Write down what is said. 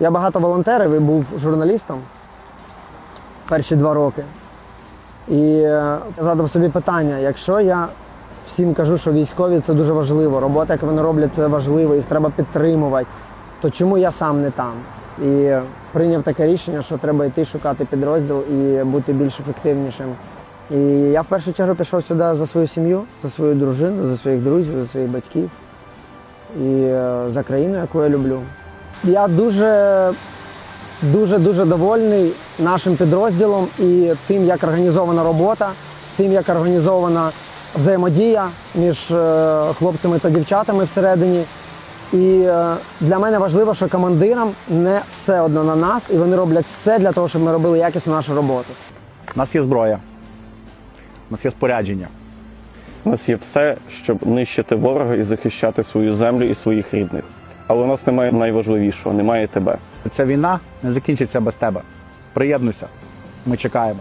Я багато волонтерів і був журналістом перші два роки. І е, задав собі питання: якщо я всім кажу, що військові це дуже важливо, робота, яку вони роблять, це важливо, їх треба підтримувати, то чому я сам не там? І прийняв таке рішення, що треба йти шукати підрозділ і бути більш ефективнішим. І я в першу чергу пішов сюди за свою сім'ю, за свою дружину, за своїх друзів, за своїх батьків і е, за країну, яку я люблю. Я дуже, дуже, дуже довольний нашим підрозділом і тим, як організована робота, тим, як організована взаємодія між е, хлопцями та дівчатами всередині. І е, для мене важливо, що командирам не все одно на нас, і вони роблять все для того, щоб ми робили якісну нашу роботу. У нас є зброя, у нас є спорядження. У нас є все, щоб нищити ворога і захищати свою землю і своїх рідних. Але у нас немає найважливішого, немає тебе. Ця війна не закінчиться без тебе. Приєднуйся. Ми чекаємо.